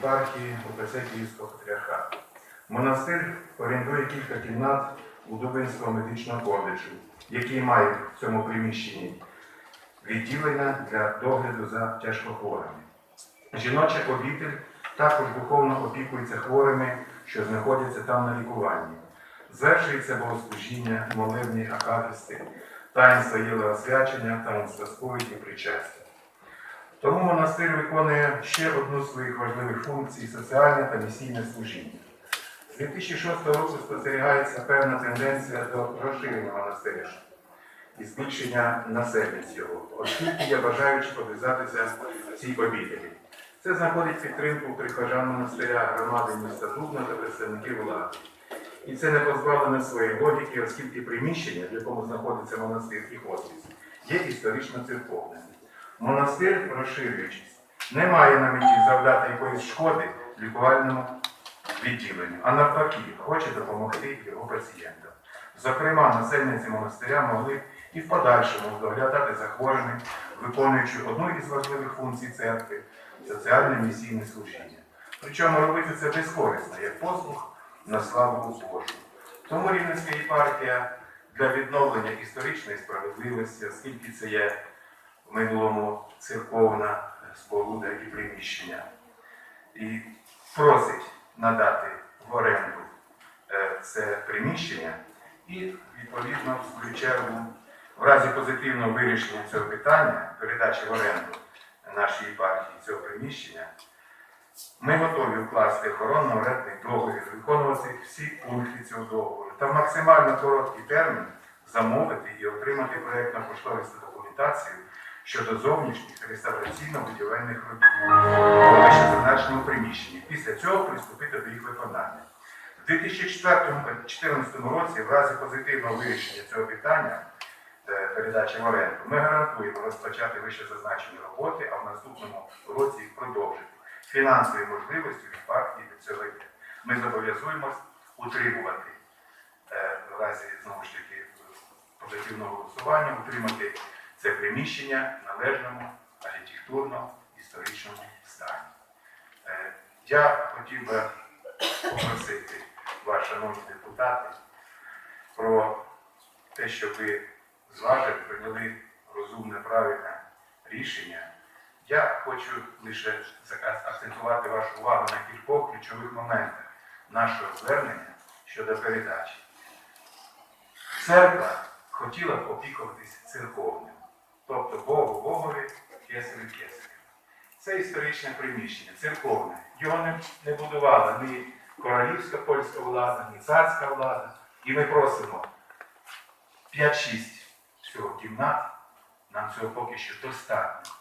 єпархії УПЦ Київського патріархату. Монастир орендує кілька кімнат у медичного коледжу, який має в цьому приміщенні відділення для догляду за тяжкохворими. Жіноча обитель також духовно опікується хворими, що знаходяться там на лікуванні. Звершується богослужіння, молебні акафісти, таїнства єлеосвячення, таїнства сповіді, причастя. Тому монастир виконує ще одну з своїх важливих функцій соціальне та місійне служіння. З 2006 року спостерігається певна тенденція до розширення монастиря і збільшення населення його, оскільки є бажаючі пов'язатися цій обітелі. Це знаходить підтримку прихожан монастиря, громади міста Дубна та представників влади. І це не позбавлене своєї логіки, оскільки приміщення, в якому знаходиться монастир і хоспіс, є історично церковним. Монастир, розширюючись, не має на меті завдати якоїсь шкоди лікувальному відділенню, а навпаки, хоче допомогти його пацієнтам. Зокрема, насельниці монастиря могли і в подальшому доглядати за хворими, виконуючи одну із важливих функцій церкви соціальне місійне служіння. Причому робити це безкорисно, як послуг на славу Божу. Тому Рівненська єпархія для відновлення історичної справедливості, оскільки це є минулому церковна споруда і приміщення, і просить надати в оренду е, це приміщення і, відповідно, в свою чергу, в разі позитивного вирішення цього питання, передачі в оренду нашій єпархії цього приміщення, ми готові вкласти охоронно-орендний договір, виконувати всі пункти цього договору та в максимально короткий термін замовити і отримати проєктно-кошторисну документацію щодо зовнішніх реставраційно-будівельних робіт у вищезазначеному приміщенні. Після цього приступити до їх виконання. У 2014 році, в разі позитивного вирішення цього питання, е, передачі в оренду, ми гарантуємо розпочати вище зазначені роботи, а в наступному році їх продовжити. Фінансові можливості від партії до цього є. Ми зобов'язуємось утримувати е, в разі знову ж таки позитивного голосування, утримати це приміщення в належному архітектурно-історичному стані. Е, Я хотів би попросити вас, шановні депутати, про те, щоб ви зважили, прийняли розумне, правильне рішення. Я хочу лише акцентувати вашу увагу на кількох ключових моментах нашого звернення щодо передачі. Церква хотіла б опікуватись церковним, тобто Богу Богові, кесарю кесарю. Це історичне приміщення, церковне. Його не, не будувала ні королівська польська влада, ні царська влада. І ми просимо 5-6 всього кімнат, нам цього поки що достатньо.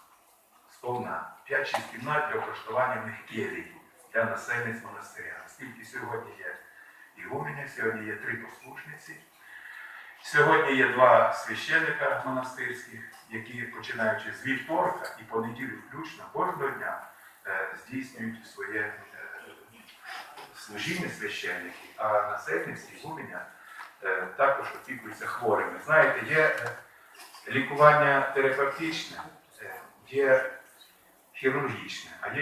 Сповна. 5-6 кімнат для облаштування келій для насельниць монастиря. Оскільки сьогодні є ігуменя, сьогодні є три послушниці. Сьогодні є два священника монастирських, які, починаючи з вівторка і по неділю включно, кожного дня е, здійснюють своє е, служіння священники, а насельниці ігуменя е, також опікуються хворими. Знаєте, є лікування терапевтичне, є хірургічне, а є